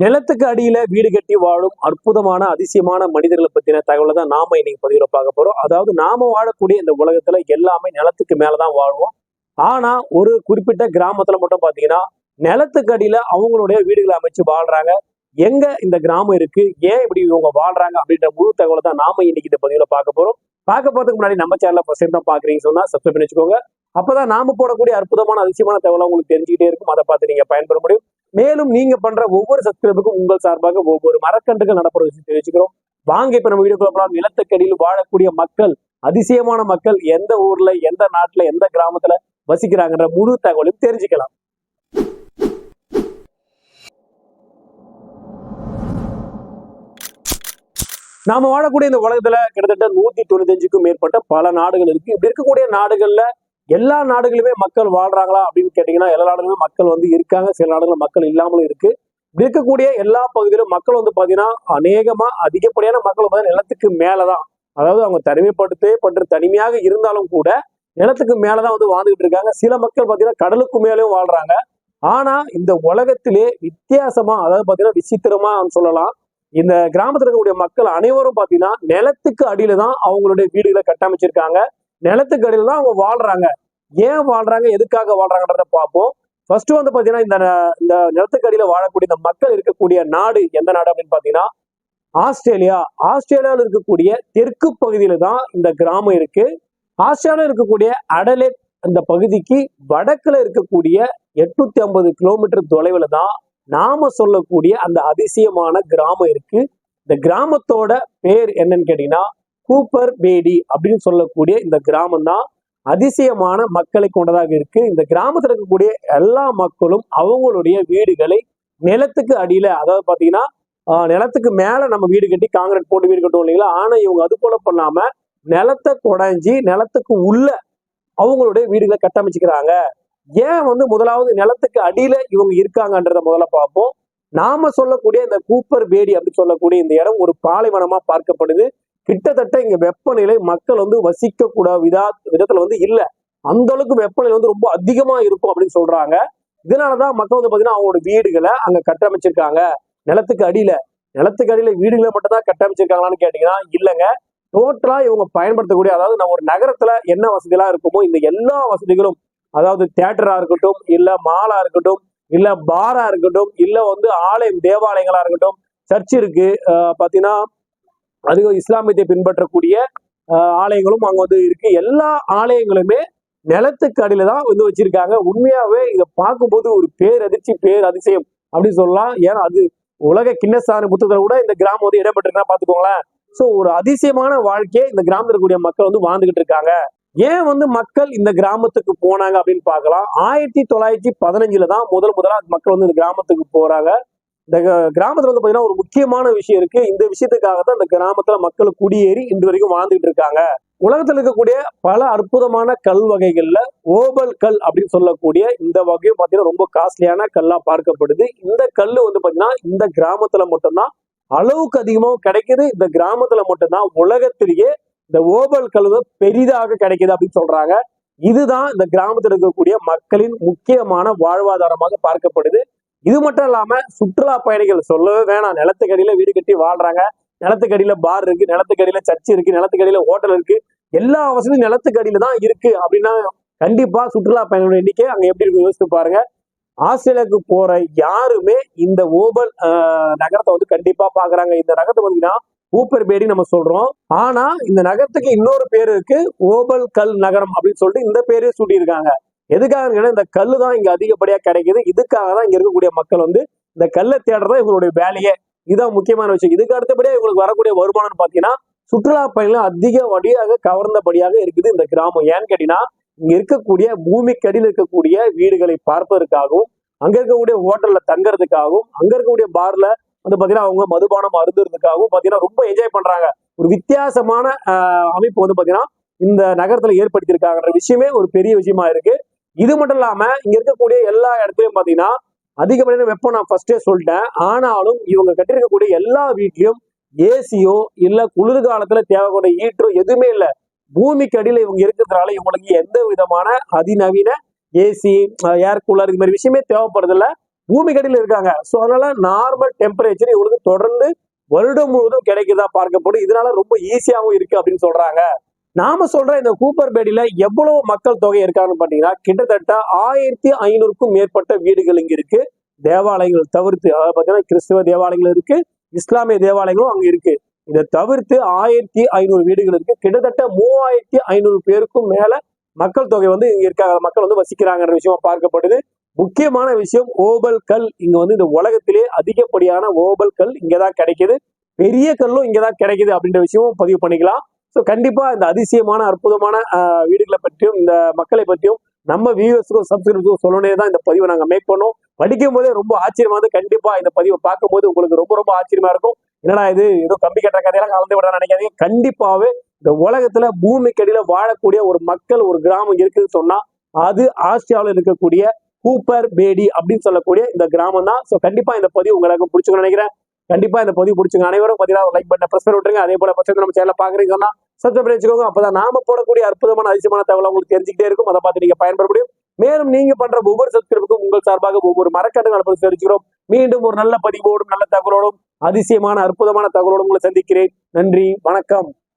நிலத்துக்கு அடியில வீடு கட்டி வாழும் அற்புதமான அதிசயமான மனிதர்களை பத்தின தகவலை தான் நாம இன்னைக்கு பதிவில் பார்க்க போறோம். அதாவது நாம வாழக்கூடிய இந்த உலகத்துல எல்லாமே நிலத்துக்கு மேலதான் வாழ்வோம். ஆனா ஒரு குறிப்பிட்ட கிராமத்துல மட்டும் பாத்தீங்கன்னா நிலத்துக்கு அடியில அவங்களுடைய வீடுகளை அமைச்சு வாழ்றாங்க. எங்க இந்த கிராமம் இருக்கு? ஏன் இப்படி இவங்க வாழ்றாங்க? அப்படின்ற முழு தகவலை தான் நாம இன்னைக்கு இந்த பதிவுல பார்க்க போறோம். பார்க்க போறதுக்கு முன்னாடி நம்ம சேனலை ஃபர்ஸ்ட் டைம் தான் பாக்குறீங்க சொன்னா சப்ஸ்கிரைப் பண்ணி வச்சுக்கோங்க. அப்பதான் நாம போடக்கூடிய அற்புதமான அதிசயமான தகவலை உங்களுக்கு தெரிஞ்சுக்கிட்டே இருக்கும். அதை பார்த்து நீங்க பயன்பெற முடியும். மேலும் நீங்க பண்ற ஒவ்வொரு சப்ஸ்கிரைபுக்கும் உங்கள் சார்பாக ஒவ்வொரு மரக்கன்றுகள் நடப்புற விஷயம் தெரிவிச்சுக்கிறோம். வாங்க இப்ப நம்ம வீடியோ போகலாம் நிலத்துக்கடியில் வாழக்கூடிய மக்கள் அதிசயமான மக்கள் எந்த ஊர்ல எந்த நாட்டுல எந்த கிராமத்துல வசிக்கிறாங்கன்ற முழு தகவலையும் தெரிஞ்சுக்கலாம். நாம வாழக்கூடிய இந்த உலகத்துல கிட்டத்தட்ட நூத்தி தொண்ணூத்தஞ்சுக்கும் மேற்பட்ட பல நாடுகள் இருக்கு. இப்படி இருக்கக்கூடிய நாடுகள்ல எல்லா நாடுகளுமே மக்கள் வாழ்றாங்களா அப்படின்னு கேட்டீங்கன்னா எல்லா நாடுகளுமே மக்கள் வந்து இருக்காங்க. சில நாடுகள் மக்கள் இல்லாமலும் இருக்கு. இருக்கக்கூடிய எல்லா பகுதியிலும் மக்கள் வந்து பாத்தீங்கன்னா அநேகமா அதிகப்படியான மக்கள் பார்த்தீங்கன்னா நிலத்துக்கு மேலதான். அதாவது அவங்க தனிமைப்படுத்தே பட்டு தனிமையாக இருந்தாலும் கூட நிலத்துக்கு மேலதான் வந்து வாழ்ந்துகிட்டு இருக்காங்க. சில மக்கள் பாத்தீங்கன்னா கடலுக்கு மேலேயும் வாழ்றாங்க. ஆனா இந்த உலகத்திலே வித்தியாசமா அதாவது பாத்தீங்கன்னா விசித்திரமா சொல்லலாம். இந்த கிராமத்தில் இருக்கக்கூடிய மக்கள் அனைவரும் பாத்தீங்கன்னா நிலத்துக்கு அடியில தான் அவங்களுடைய வீடுகளை கட்டமைச்சிருக்காங்க. நிலத்துக்கடியில் தான் அவங்க வாழ்றாங்க. ஏன் வாழ்றாங்க? எதுக்காக வாழ்றாங்கன்றத பார்ப்போம். ஃபர்ஸ்ட் வந்து பார்த்தீங்கன்னா இந்த இந்த நிலத்துக்கடியில் வாழக்கூடிய இந்த மக்கள் இருக்கக்கூடிய நாடு எந்த நாடு அப்படின்னு பார்த்தீங்கன்னா ஆஸ்திரேலியா. ஆஸ்திரேலியாவில் இருக்கக்கூடிய தெற்கு பகுதியில தான் இந்த கிராமம் இருக்கு. ஆஸ்திரேலியாவில் இருக்கக்கூடிய அடலேட் அந்த பகுதிக்கு வடக்குல இருக்கக்கூடிய எட்நூத்தி ஐம்பது கிலோமீட்டர் தொலைவில் தான் நாம சொல்லக்கூடிய அந்த அதிசயமான கிராமம் இருக்கு. இந்த கிராமத்தோட பேர் என்னன்னு கேட்டீங்கன்னா கூப்பர் பேடி அப்படின்னு சொல்லக்கூடிய இந்த கிராமம் தான் அதிசயமான மக்களை கொண்டதாக இருக்கு. இந்த கிராமத்தில் இருக்கக்கூடிய எல்லா மக்களும் அவங்களுடைய வீடுகளை நிலத்துக்கு அடியில அதாவது பாத்தீங்கன்னா நிலத்துக்கு மேல நம்ம வீடு கட்டி காங்கிரீட் போட்டு வீடு கட்டுவோம் இல்லைங்களா? ஆனா இவங்க அது போல பண்ணாம நிலத்தை குடைஞ்சி நிலத்துக்கு உள்ள அவங்களுடைய வீடுகளை கட்டமைச்சுக்கிறாங்க. ஏன் வந்து முதலாவது நிலத்துக்கு அடியில இவங்க இருக்காங்கன்றத முதல்ல பார்ப்போம். நாம சொல்லக்கூடிய இந்த கூப்பர் பேடி அப்படின்னு சொல்லக்கூடிய இந்த இடம் ஒரு பாலைவனமா பார்க்கப்படுது. கிட்டத்தட்ட இங்க வெப்பநிலை மக்கள் வந்து வசிக்க கூட விதா விதத்துல வந்து இல்ல. அந்த அளவுக்கு வெப்பநிலை வந்து ரொம்ப அதிகமா இருக்கும் அப்படின்னு சொல்றாங்க. இதனாலதான் மக்கள் வந்து பாத்தீங்கன்னா அவங்களோட வீடுகளை அங்க கட்டமைச்சிருக்காங்க. நிலத்துக்கு அடியில. நிலத்துக்கு அடியில வீடுகளை மட்டும் தான் கட்டமைச்சிருக்காங்களான்னு கேட்டீங்கன்னா இல்லைங்க. டோட்டலா இவங்க பயன்படுத்தக்கூடிய அதாவது நம்ம ஒரு நகரத்துல என்ன வசதியெல்லாம் இருக்குமோ இந்த எல்லா வசதிகளும் அதாவது தியேட்டரா இருக்கட்டும் இல்ல மாலா இருக்கட்டும் இல்ல பாரா இருக்கட்டும் இல்ல வந்து ஆலயம் தேவாலயங்களா இருக்கட்டும் சர்ச் இருக்கு. பாத்தீங்கன்னா அதிகம் இஸ்லாமியத்தை பின்பற்றக்கூடிய ஆலயங்களும் அங்க வந்து இருக்கு. எல்லா ஆலயங்களுமே நிலத்துக்கு அடியில தான் வந்து வச்சிருக்காங்க. உண்மையாவே இதை பார்க்கும்போது ஒரு பேரதிர்ச்சி பேர் அதிசயம் அப்படின்னு சொல்லலாம். ஏன்னா அது உலக கிண்ணஸ்தான புத்தகத்தில் கூட இந்த கிராமம் வந்து இடம்பெற்றிருக்கா பாத்துக்கோங்களேன் ஸோ ஒரு அதிசயமான வாழ்க்கையை இந்த கிராமத்தில் இருக்கக்கூடிய மக்கள் வந்து வாழ்ந்துகிட்டு இருக்காங்க. ஏன் வந்து மக்கள் இந்த கிராமத்துக்கு போனாங்க அப்படின்னு பார்க்கலாம். ஆயிரத்தி தொள்ளாயிரத்தி பதினஞ்சுல தான் முதல் முதலா மக்கள் வந்து இந்த கிராமத்துக்கு போறாங்க. இந்த கிராமத்துல வந்து பாத்தீங்கன்னா ஒரு முக்கியமான விஷயம் இருக்கு. இந்த விஷயத்துக்காக தான் இந்த கிராமத்துல மக்கள் குடியேறி இன்று வரைக்கும் வாழ்ந்துகிட்டு இருக்காங்க. உலகத்துல இருக்கக்கூடிய பல அற்புதமான கல் வகைகள்ல ஓபல் கல் அப்படின்னு சொல்லக்கூடிய இந்த வகையும் பாத்தீங்கன்னா ரொம்ப காஸ்ட்லியான கல்லா பார்க்கப்படுது. இந்த கல் வந்து பாத்தீங்கன்னா இந்த கிராமத்துல மட்டும்தான் அளவுக்கு அதிகமாகவும் கிடைக்குது. இந்த கிராமத்துல மட்டும்தான் உலகத்திலேயே இந்த ஓபல் கல் வந்து பெரிதாக கிடைக்குது அப்படின்னு சொல்றாங்க. இதுதான் இந்த கிராமத்தில் இருக்கக்கூடிய மக்களின் முக்கியமான வாழ்வாதாரமாக பார்க்கப்படுது. இது மட்டும் இல்லாம சுற்றுலா பயணிகள் சொல்லவே வேணாம். நிலத்துக்கடியில வீடு கட்டி வாழ்றாங்க. நிலத்துக்கடியில பார் இருக்கு. நிலத்துக்கடியில சர்ச் இருக்கு. நிலத்துக்கடியில ஹோட்டல் இருக்கு. எல்லா வசதியும் நிலத்துக்கடியில தான் இருக்கு அப்படின்னா கண்டிப்பா சுற்றுலா பயணிகளோட எண்ணிக்கை அங்க எப்படி இருக்கு யோசித்து பாருங்க. ஆஸ்திரேலியாவுக்கு போற யாருமே இந்த ஓபல் நகரத்தை வந்து கண்டிப்பா பாக்குறாங்க இந்த நகரத்தை பாத்தீங்கன்னா ஊப்பர் பேடி நம்ம சொல்றோம். ஆனா இந்த நகரத்துக்கு இன்னொரு பேர் இருக்கு. ஓபல் கல் நகரம் அப்படின்னு சொல்லிட்டு இந்த பேரே சூட்டியிருக்காங்க. எதுக்காக இந்த கல்லு தான் இங்க அதிகப்படியா கிடைக்குது. இதுக்காக தான் இங்க இருக்கக்கூடிய மக்கள் வந்து இந்த கல்லை தேடுறதா இவங்களுடைய வேலையே. இதுதான் முக்கியமான விஷயம். இதுக்கு அடுத்தபடியா இவங்களுக்கு வரக்கூடிய வருமானம்னு பாத்தீங்கன்னா சுற்றுலா பயணிகள் அதிக வழியாக கவர்ந்தபடியாக இருக்குது இந்த கிராமம். ஏன்னு கேட்டீங்கன்னா இங்க இருக்கக்கூடிய பூமிக்கடியில் இருக்கக்கூடிய வீடுகளை பார்ப்பதற்காகவும் அங்க இருக்கக்கூடிய ஹோட்டல்ல தங்கறதுக்காகவும் அங்க இருக்கக்கூடிய பார்ல வந்து பாத்தீங்கன்னா அவங்க மதுபானம் அருந்துறதுக்காகவும் பாத்தீங்கன்னா ரொம்ப என்ஜாய் பண்றாங்க. ஒரு வித்தியாசமான அமைப்பு வந்து பாத்தீங்கன்னா இந்த நகரத்துல ஏற்படுத்தியிருக்காங்கன்ற விஷயமே ஒரு பெரிய விஷயமா இருக்கு. இது மட்டும் இல்லாம இங்க இருக்கக்கூடிய எல்லா இடத்துலயும் பாத்தீங்கன்னா அதிகப்படியான வெப்பம் நான் ஃபர்ஸ்டே சொல்லிட்டேன். ஆனாலும் இவங்க கட்டியிருக்கக்கூடிய எல்லா வீட்லயும் ஏசியோ இல்ல குளிர்காலத்துல தேவைக்கூடிய ஹீட்டரோ எதுவுமே இல்ல. பூமிக்கு அடியில இவங்க இருக்கிறதுனால இவங்களுக்கு எந்த விதமான அதிநவீன ஏசி ஏர் கூலர் இது மாதிரி விஷயமே தேவைப்படுறது இல்ல பூமிக்கடியில் இருக்காங்க. ஸோ அதனால நார்மல் டெம்பரேச்சர் இவங்களுக்கு தொடர்ந்து வருடம் முழுவதும் கிடைக்குதா பார்க்கப்படும். இதனால ரொம்ப ஈஸியாகவும் இருக்கு அப்படின்னு சொல்றாங்க. நாம சொல்ற இந்த கூப்பர் பேடியில எவ்வளவு மக்கள் தொகை இருக்காங்கன்னு பாத்தீங்கன்னா கிட்டத்தட்ட ஆயிரத்தி ஐநூறுக்கும் மேற்பட்ட வீடுகள் இங்க இருக்கு. தேவாலயங்கள் தவிர்த்து அதாவது பாத்தீங்கன்னா கிறிஸ்தவ தேவாலயங்கள் இருக்கு இஸ்லாமிய தேவாலயங்களும் அங்க இருக்கு. இதை தவிர்த்து ஆயிரத்தி ஐநூறு வீடுகள் இருக்கு. கிட்டத்தட்ட மூவாயிரத்தி ஐநூறு பேருக்கும் மேல மக்கள் தொகை வந்து இங்க இருக்காங்க. மக்கள் வந்து வசிக்கிறாங்கன்ற விஷயம் பார்க்கப்படுது. முக்கியமான விஷயம் ஓபல் கல். இங்க வந்து இந்த உலகத்திலே அதிகப்படியான ஓபல் கல் இங்கதான் கிடைக்குது. பெரிய கல்லும் இங்கதான் கிடைக்குது அப்படின்ற விஷயமும் பதிவு பண்ணிக்கலாம். ஸோ கண்டிப்பா இந்த அதிசயமான அற்புதமான வீடுகளை பற்றியும் இந்த மக்களை பற்றியும் நம்ம வியூவர்ஸுக்கும் சப்ஸ்கிரைபர்ஸுக்கும் சொல்லணே தான் இந்த பதிவை நாங்கள் மேக் பண்ணோம். படிக்கும் போதே ரொம்ப ஆச்சரியமா இருந்து கண்டிப்பா இந்த பதிவை பார்க்கும்போது உங்களுக்கு ரொம்ப ரொம்ப ஆச்சரியமா இருக்கும். என்னடா இது? ஏதோ கம்பி கட்டுற கதையெல்லாம் கலந்து விட நினைக்காதீங்க. கண்டிப்பாவே இந்த உலகத்துல பூமிக்கடியில வாழக்கூடிய ஒரு மக்கள் ஒரு கிராமம் இருக்குன்னு சொன்னா அது ஆஸ்திரியாவில் இருக்கக்கூடிய கூப்பர் பேடி அப்படின்னு சொல்லக்கூடிய இந்த கிராமம் தான் ஸோ கண்டிப்பா இந்த பதிவு உங்களுக்கு பிடிச்சுக்கணும்னு நினைக்கிறேன். கண்டிப்பா இந்த பதிவு பிடிச்சிங்க அனைவரும் பார்த்தீங்கன்னா லைக் பண்ண ப்ரெஸ் பண்ணி விட்டுருங்க. அதே போல பட்சத்தில் நம்ம சேனல் பாக்குறீங்க சொன்னா சப்ஸ்கிரைப் பண்ணி வச்சுக்கோங்க. அப்பதான் நாம போடக்கூடிய அற்புதமான அதிசயமான தகவல் உங்களுக்கு தெரிஞ்சுக்கிட்டே இருக்கும். அதை பார்த்து நீங்க பயன்பட முடியும். மேலும் நீங்க பண்ற ஒவ்வொரு சப்ஸ்கிரைபுக்கும் உங்கள் சார்பாக ஒவ்வொரு மரக்கட்டு நடப்பது தெரிவிக்கிறோம் மீண்டும் ஒரு நல்ல பதிவோடும் நல்ல தகவலோடும் அதிசயமான அற்புதமான தகவலோடும் உங்களை சந்திக்கிறேன். நன்றி வணக்கம்.